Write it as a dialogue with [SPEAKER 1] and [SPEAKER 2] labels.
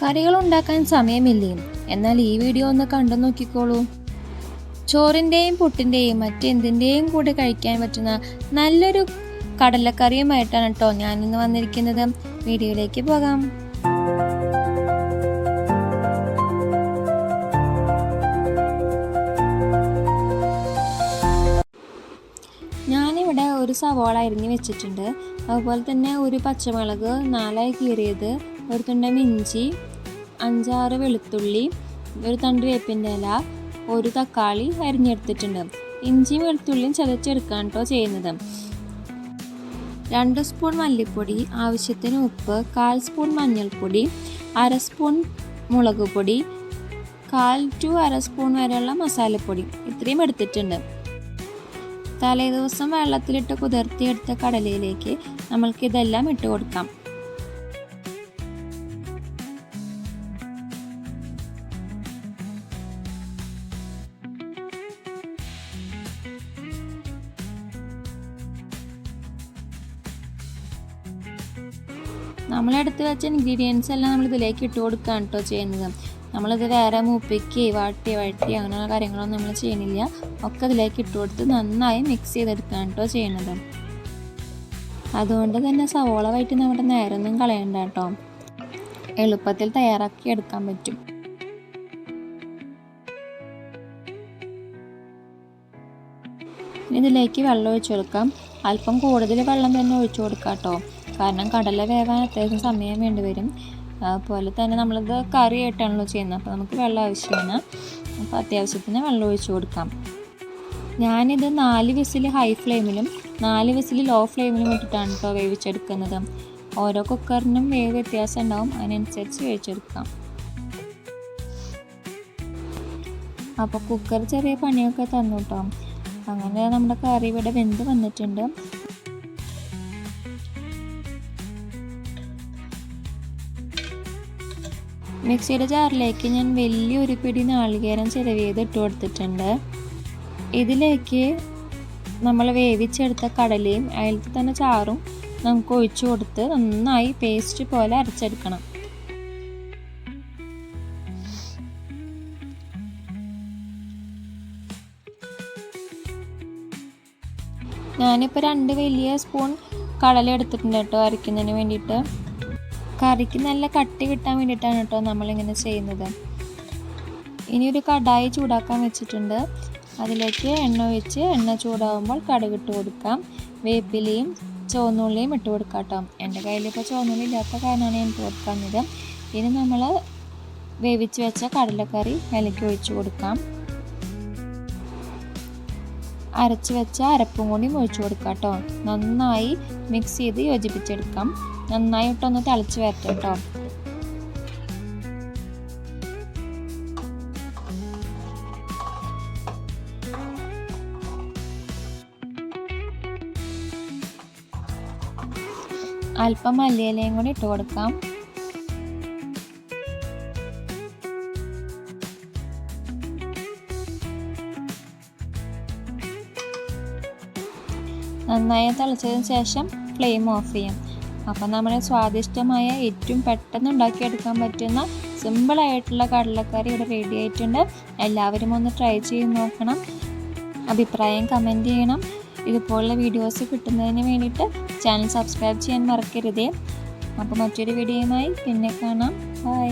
[SPEAKER 1] കറികൾ ഉണ്ടാക്കാൻ സമയമില്ലേ? എന്നാൽ ഈ വീഡിയോ ഒന്ന് കണ്ടു നോക്കിക്കോളൂ. ചോറിന്റെയും പുട്ടിന്റെയും മറ്റെന്തിന്റെയും കൂടെ കഴിക്കാൻ പറ്റുന്ന നല്ലൊരു കടലക്കറിയുമായിട്ടാണ് കേട്ടോ ഞാനിന്ന് വന്നിരിക്കുന്നത്. വീഡിയോയിലേക്ക് പോകാം. ഞാനിവിടെ ഒരു സവാള അരിഞ്ഞ് വെച്ചിട്ടുണ്ട്. അതുപോലെ തന്നെ ഒരു പച്ചമുളക് നാലായി കീറിയത് ഒരു തുണ്ടം ഇഞ്ചി അഞ്ചാറ് വെളുത്തുള്ളി ഒരു തണ്ട് വേപ്പിന്റെ ഇല ഒരു തക്കാളി അരിഞ്ഞെടുത്തിട്ടുണ്ട്. ഇഞ്ചിയും വെളുത്തുള്ളിയും ചതച്ചെടുക്കാൻ കേട്ടോ ചെയ്യുന്നത്. രണ്ട് സ്പൂൺ മല്ലിപ്പൊടി ആവശ്യത്തിന് ഉപ്പ് കാൽ സ്പൂൺ മഞ്ഞൾപ്പൊടി അര സ്പൂൺ മുളക് പൊടി കാൽ ടു അര സ്പൂൺ വരെയുള്ള മസാലപ്പൊടി. ഇത്രയും എടുത്തിട്ടുണ്ട്. തലേദിവസം വെള്ളത്തിലിട്ട് കുതിർത്തിയെടുത്ത കടലയിലേക്ക് നമ്മൾക്ക് ഇതെല്ലാം ഇട്ട് കൊടുക്കാം. നമ്മളെടുത്ത് വെച്ച ഇൻഗ്രീഡിയൻസ് എല്ലാം നമ്മൾ ഇതിലേക്ക് ഇട്ട് കൊടുക്കുകയാണ് കേട്ടോ ചെയ്യുന്നത്. നമ്മളിത് വേറെ മൂപ്പിക്ക് വാട്ടി വഴട്ടി അങ്ങനെയുള്ള കാര്യങ്ങളൊന്നും നമ്മൾ ചെയ്യുന്നില്ല. ഒക്കെ ഇതിലേക്ക് ഇട്ട് കൊടുത്ത് നന്നായി മിക്സ് ചെയ്തെടുക്കുകയാണ് കേട്ടോ ചെയ്യുന്നത്. അതുകൊണ്ട് തന്നെ സവോള നമ്മുടെ നേരൊന്നും കളയണ്ട കേട്ടോ എളുപ്പത്തിൽ തയ്യാറാക്കി എടുക്കാൻ പറ്റും. ഇതിലേക്ക് വെള്ളം ഒഴിച്ചു കൊടുക്കാം. അല്പം കൂടുതൽ വെള്ളം തന്നെ ഒഴിച്ചു കൊടുക്കാം കേട്ടോ കാരണം കടല വേവാൻ അത്യാവശ്യം സമയം വേണ്ടി വരും. അതുപോലെ തന്നെ നമ്മളിത് കറി ആയിട്ടാണല്ലോ ചെയ്യുന്നത്. അപ്പോൾ നമുക്ക് വെള്ളം ആവശ്യമാണ്. അപ്പോൾ അത്യാവശ്യത്തിന് വെള്ളം ഒഴിച്ചു കൊടുക്കാം. ഞാനിത് നാല് വിസിൽ ഹൈ ഫ്ലെയിമിലും നാല് വിസിൽ ലോ ഫ്ലെയിമിലും ഇട്ടിട്ടാണ് കേട്ടോ വേവിച്ചെടുക്കുന്നത്. ഓരോ കുക്കറിനും വേവ് വ്യത്യാസം ഉണ്ടാവും. അതിനനുസരിച്ച് വേവിച്ചെടുക്കാം. അപ്പോൾ കുക്കർ ചെറിയ പണിയൊക്കെ തന്നു കേട്ടോ അങ്ങനെ നമ്മുടെ കറി ഇവിടെ വെന്ത് വന്നിട്ടുണ്ട്. മിക്സിയുടെ ജാറിലേക്ക് ഞാൻ വലിയൊരു പിടി നാളികേരം ചിരവിയത് ഇട്ട് കൊടുത്തിട്ടുണ്ട്. ഇതിലേക്ക് നമ്മൾ വേവിച്ചെടുത്ത കടലയും അതിലത്തെ തന്നെ ചാറും നമുക്ക് ഒഴിച്ചു കൊടുത്ത് നന്നായി പേസ്റ്റ് പോലെ അരച്ചെടുക്കണം. ഞാനിപ്പോൾ രണ്ട് വലിയ സ്പൂൺ കടല എടുത്തിട്ടുണ്ട് കേട്ടോ അരയ്ക്കുന്നതിന് വേണ്ടിയിട്ട്. കറിക്ക് നല്ല കട്ടി കിട്ടാൻ വേണ്ടിയിട്ടാണ് കേട്ടോ നമ്മളിങ്ങനെ ചെയ്യുന്നത്. ഇനി ഒരു കടായി ചൂടാക്കാൻ വെച്ചിട്ടുണ്ട്. അതിലേക്ക് എണ്ണ ഒഴിച്ച് എണ്ണ ചൂടാകുമ്പോൾ കടുകിട്ട് കൊടുക്കാം. വേപ്പിലയും ചുവന്നുള്ളിയും ഇട്ട് കൊടുക്കാം കേട്ടോ. എന്റെ കയ്യിലിപ്പോൾ ചുവന്നുള്ളി ഇല്ലാത്ത കാരണമാണ് ഞാൻ ഇട്ട് കൊടുക്കുന്നത് ഇനി നമ്മൾ വേവിച്ച് വെച്ച കടലക്കറി അതിലേക്ക് ഒഴിച്ച് കൊടുക്കാം. അരച്ച് വെച്ച അരപ്പും കൂടി ഒഴിച്ചു കൊടുക്കാം കേട്ടോ. നന്നായി മിക്സ് ചെയ്ത് യോജിപ്പിച്ചെടുക്കാം. നന്നായിട്ടൊന്ന് തിളച്ച് വരട്ടെ കേട്ടോ അല്പം മല്ലിയിലയും കൂടി ഇട്ട് കൊടുക്കാം. നന്നായി തിളച്ചതിന് ശേഷം ഫ്ലെയിം ഓഫ് ചെയ്യാം. അപ്പം നമ്മുടെ സ്വാദിഷ്ടമായ ഏറ്റവും പെട്ടെന്ന് ഉണ്ടാക്കിയെടുക്കാൻ പറ്റുന്ന സിമ്പിളായിട്ടുള്ള കടലക്കറി ഇവിടെ റെഡി ആയിട്ടുണ്ട്. എല്ലാവരും ഒന്ന് ട്രൈ ചെയ്ത് നോക്കണം. അഭിപ്രായം കമന്റ് ചെയ്യണം. ഇതുപോലുള്ള വീഡിയോസ് കിട്ടുന്നതിന് വേണ്ടിയിട്ട് ചാനൽ സബ്സ്ക്രൈബ് ചെയ്യാൻ മറക്കരുതേ. അപ്പോൾ മറ്റൊരു വീഡിയോയുമായി പിന്നെ കാണാം. ബൈ